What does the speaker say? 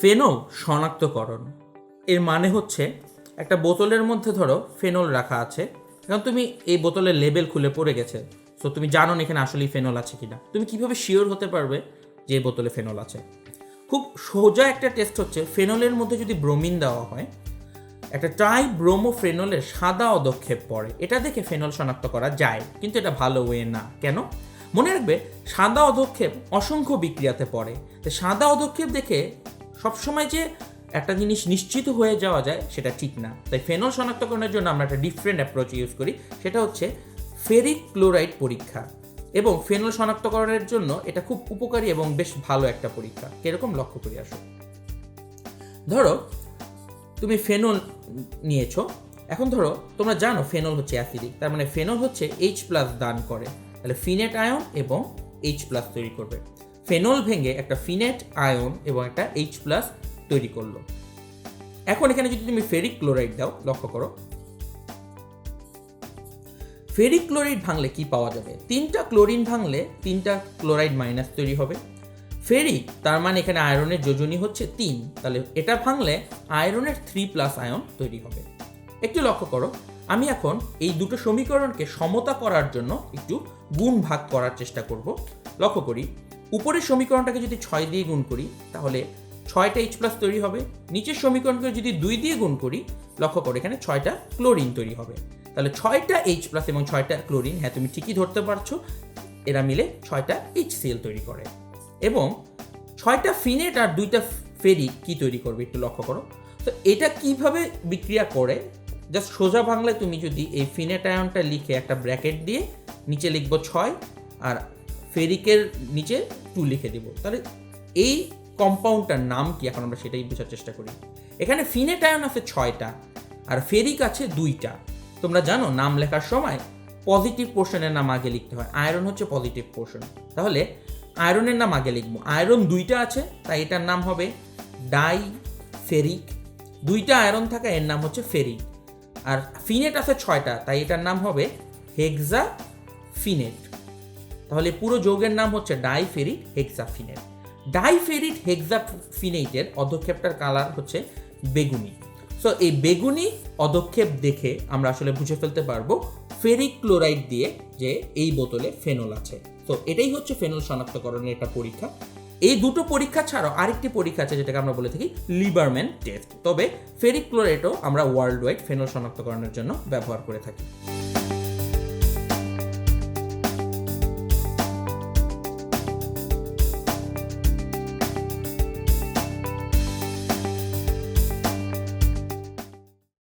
Phenol শনাক্তকরণ। এর মানে হচ্ছে একটা বোতলের মধ্যে ধরো ফেনল রাখা আছে। এখন তুমি এই বোতলের লেবেল খুলে পড়ে গেছে। সো তুমি জানো না এখানে আসলেই ফেনল আছে কিনা। তুমি কীভাবে শিওর হতে পারবে যে এই বোতলে ফেনল আছে? খুব সোজা একটা টেস্ট হচ্ছে, ফেনলের মধ্যে যদি ব্রোমিন দেওয়া হয়, একটা ট্রাই ব্রোমো ব্রোমোফেনলের সাদা অদক্ষেপ পড়ে। এটা দেখে ফেনল শনাক্ত করা যায়, কিন্তু এটা ভালো ওয়ে না। কেন? মনে রাখবে, সাদা অদক্ষেপ অসংখ্য বিক্রিয়াতে পড়ে। তো সাদা অদক্ষেপ দেখে সবসময় যে একটা জিনিস নিশ্চিত হয়ে যাওয়া যায়, সেটা ঠিক না। তাই ফেনল শনাক্তকরণের জন্য আমরা একটা ডিফারেন্ট অ্যাপ্রোচ ইউজ করি, সেটা হচ্ছে ফেরিক ক্লোরাইড পরীক্ষা। এবং ফেনল শনাক্তকরণের জন্য এটা খুব উপকারী এবং বেশ ভালো একটা পরীক্ষা। কীরকম লক্ষ্য করে আসো। ধরো, তুমি ফেনল নিয়েছো। এখন ধরো, তোমরা জানো ফেনল হচ্ছে অ্যাসিডিক। তার মানে ফেনল হচ্ছে এইচ প্লাস দান করে। তাহলে ফিনেট আয়ন এবং এইচ প্লাস তৈরি করবে। ফেনল ভেঙে একটা ফিনেট আয়ন এবং একটা এইচ প্লাস তৈরি করল। এখন এখানে যদি তুমি ফেরিক ক্লোরাইড দাও, লক্ষ্য করো। ফেরিক ক্লোরাইড ভাঙলে কি পাওয়া যাবে? তিনটা ক্লোরিন ভাঙলে তিনটা ক্লোরাইড মাইনাস তৈরি হবে। ফেরিক, তার মানে এখানে আয়রনের যোজনী হচ্ছে তিন। তাহলে এটা ভাঙলে আয়রনের থ্রি প্লাস আয়ন তৈরি হবে। একটু লক্ষ্য করো, আমি এখন এই দুটো সমীকরণকে সমতা করার জন্য একটু গুণ ভাগ করার চেষ্টা করব। লক্ষ্য করি উপরের সমীকরণটাকে যদি ছয় দিয়ে গুণ করি, তাহলে ছয়টা এইচ প্লাস তৈরি হবে। নিচের সমীকরণকে যদি দুই দিয়ে গুণ করি, লক্ষ্য করো এখানে ছয়টা ক্লোরিন তৈরি হবে। তাহলে ছয়টা এইচ প্লাস এবং ছয়টা ক্লোরিন হ্যাঁ তুমি ঠিকই ধরতে পারছ, এরা মিলে ছয়টা এইচ সিএল তৈরি করে। এবং ছয়টা ফিনেট আর দুইটা ফেরি কি তৈরি করবে একটু লক্ষ্য করো। তো এটা কীভাবে বিক্রিয়া করে? জাস্ট সোজা বাংলায় তুমি যদি এই ফিনেট আয়নটা লিখে একটা ব্র্যাকেট দিয়ে নিচে লিখব ছয় আর ফেরিকের নিচে টু লিখে দিব। তাহলে এই কম্পাউন্ডটার নাম কি? এখন আমরা সেটাই বোঝার চেষ্টা করি। এখানে ফিনেট আয়ন আছে ছয়টা, আর ফেরিক আছে দুইটা। তোমরা জানো, নাম লেখার সময় পজিটিভ পোর্শনের নাম আগে লিখতে হয়। আয়রন হচ্ছে পজিটিভ পোর্শন তাহলে আয়রনের নাম আগে লিখব। আয়রন দুইটা আছে, তাই এটার নাম হবে ডাই ফেরিক দুইটা আয়রন থাকা, এর নাম হচ্ছে ফেরিক আর ফিনেট আছে ছয়টা, তাই এটার নাম হবে হেক্সা ফিনেট তাহলে পুরো যৌগের নাম হচ্ছে ডাইফেরিক হেক্সাফিনেট। ডাইফেরিক হেক্সাফিনেটের অধক্ষেপটার কালার হচ্ছে বেগুনি। সো এই বেগুনি অধক্ষেপ দেখে আমরা আসলে বুঝে ফেলতে পারব ফেরিক ক্লোরাইড দিয়ে যে এই বোতলে ফেনল আছে। তো এটাই হচ্ছে ফেনল শনাক্তকরণের একটা পরীক্ষা। এই দুটো পরীক্ষা ছাড়াও আরেকটি পরীক্ষা আছে যেটাকে আমরা বলে থাকি লিবারম্যান টেস্ট। তবে ফেরিক ক্লোরাইডও আমরা ওয়ার্ল্ড ওয়াইড ফেনল শনাক্তকরণের জন্য ব্যবহার করে থাকি।